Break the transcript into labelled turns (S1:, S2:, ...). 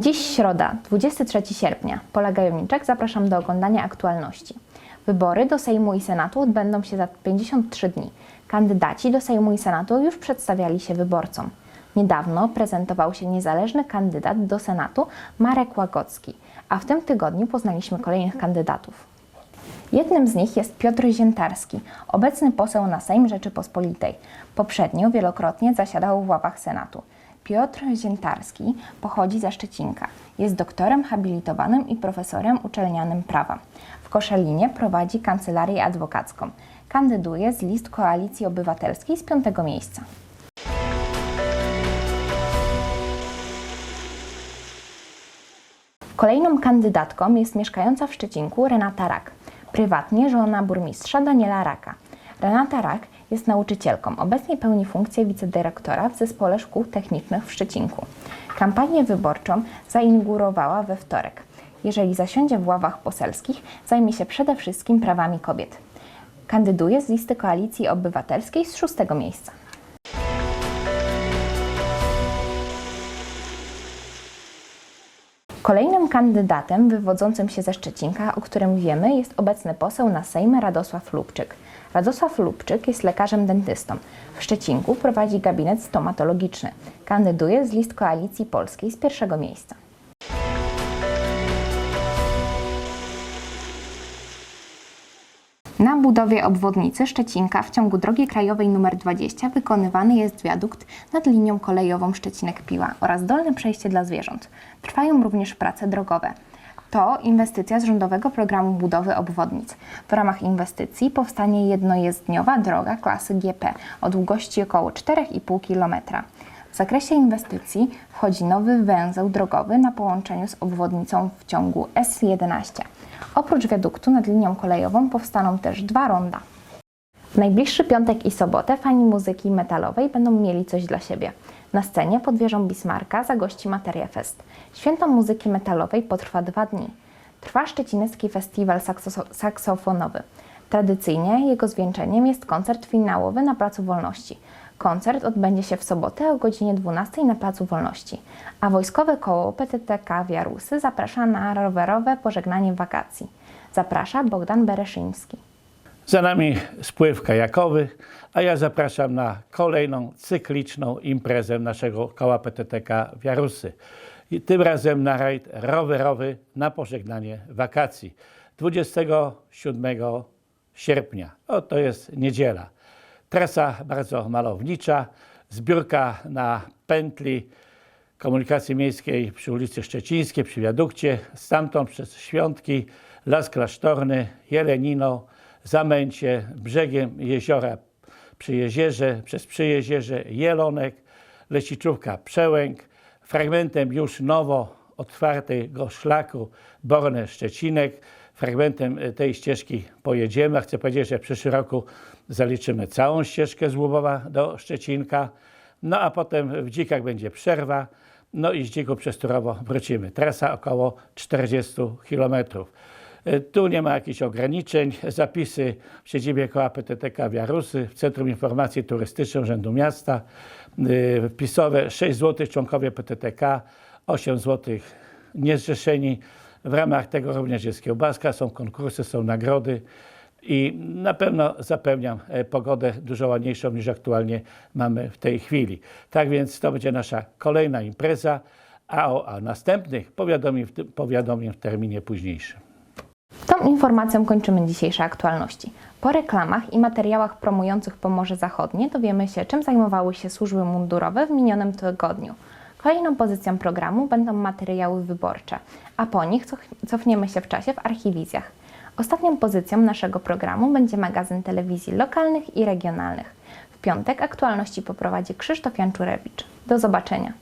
S1: Dziś środa, 23 sierpnia. Pola Gajowniczek, zapraszam do oglądania aktualności. Wybory do Sejmu i Senatu odbędą się za 53 dni. Kandydaci do Sejmu i Senatu już przedstawiali się wyborcom. Niedawno prezentował się niezależny kandydat do Senatu Marek Łagocki, a w tym tygodniu poznaliśmy kolejnych kandydatów. Jednym z nich jest Piotr Ziętarski, obecny poseł na Sejm Rzeczypospolitej. Poprzednio wielokrotnie zasiadał w ławach Senatu. Piotr Ziętarski pochodzi ze Szczecinka. Jest doktorem habilitowanym i profesorem uczelnianym prawa. W Koszalinie prowadzi kancelarię adwokacką. Kandyduje z list Koalicji Obywatelskiej z piątego miejsca. Kolejną kandydatką jest mieszkająca w Szczecinku Renata Rak, prywatnie żona burmistrza Daniela Raka. Renata Rak jest nauczycielką, obecnie pełni funkcję wicedyrektora w Zespole Szkół Technicznych w Szczecinku. Kampanię wyborczą zainaugurowała we wtorek. Jeżeli zasiądzie w ławach poselskich, zajmie się przede wszystkim prawami kobiet. Kandyduje z listy Koalicji Obywatelskiej z szóstego miejsca. Kolejnym kandydatem wywodzącym się ze Szczecinka, o którym wiemy, jest obecny poseł na Sejm Radosław Lubczyk. Radosław Lubczyk jest lekarzem dentystą. W Szczecinku prowadzi gabinet stomatologiczny. Kandyduje z list Koalicji Polskiej z pierwszego miejsca. Na budowie obwodnicy Szczecinka w ciągu drogi krajowej nr 20 wykonywany jest wiadukt nad linią kolejową Szczecinek-Piła oraz dolne przejście dla zwierząt. Trwają również prace drogowe. To inwestycja z rządowego programu budowy obwodnic. W ramach inwestycji powstanie jednojezdniowa droga klasy GP o długości około 4,5 km. W zakresie inwestycji wchodzi nowy węzeł drogowy na połączeniu z obwodnicą w ciągu S11. Oprócz wiaduktu nad linią kolejową powstaną też dwa ronda. W najbliższy piątek i sobotę fani muzyki metalowej będą mieli coś dla siebie. Na scenie pod wieżą Bismarka zagości Materia Fest. Święto muzyki metalowej potrwa dwa dni. Trwa Szczecinecki Festiwal sakso- Saksofonowy. Tradycyjnie jego zwieńczeniem jest koncert finałowy na Placu Wolności. Koncert odbędzie się w sobotę o godzinie 12 na Placu Wolności, a Wojskowe Koło PTTK Wiarusy zaprasza na rowerowe pożegnanie wakacji. Zaprasza Bogdan Bereszyński.
S2: Za nami spływ kajakowy, a ja zapraszam na kolejną cykliczną imprezę naszego koła PTTK Wiarusy. I tym razem na rajd rowerowy na pożegnanie wakacji 27 sierpnia. O, to jest niedziela. Trasa bardzo malownicza, zbiórka na pętli komunikacji miejskiej przy ulicy Szczecińskiej, przy wiadukcie, stamtąd przez Świątki, Las Klasztorny, Jelenino, Zamęcie, brzegiem jeziora przy jezierze, przez Przyjezierze, Jelonek, Lesiczówka, Przełęk, fragmentem już nowo otwartego szlaku Borne-Szczecinek, fragmentem tej ścieżki pojedziemy. A chcę powiedzieć, że w przyszłym roku zaliczymy całą ścieżkę z Łubowa do Szczecinka, no a potem w Dzikach będzie przerwa, no i z Dzików przez Turowo wrócimy. Trasa około 40 km. Tu nie ma jakichś ograniczeń. Zapisy w siedzibie koła PTTK Wiarusy, w Centrum Informacji Turystycznej Urzędu Miasta. Yy, Wpisowe 6 zł członkowie PTTK, 8 zł niezrzeszeni. W ramach tego również jest kiełbaska, są konkursy, są nagrody i na pewno zapewniam e, pogodę dużo ładniejszą niż aktualnie mamy w tej chwili. Tak więc to będzie nasza kolejna impreza, a o a następnych powiadomię w, powiadomię w terminie późniejszym.
S1: Tą informacją kończymy dzisiejsze aktualności. Po reklamach i materiałach promujących Pomorze Zachodnie dowiemy się, czym zajmowały się służby mundurowe w minionym tygodniu. Kolejną pozycją programu będą materiały wyborcze, a po nich cof- cofniemy się w czasie w archiwizjach. Ostatnią pozycją naszego programu będzie magazyn telewizji lokalnych i regionalnych. W piątek aktualności poprowadzi Krzysztof Janczurewicz. Do zobaczenia.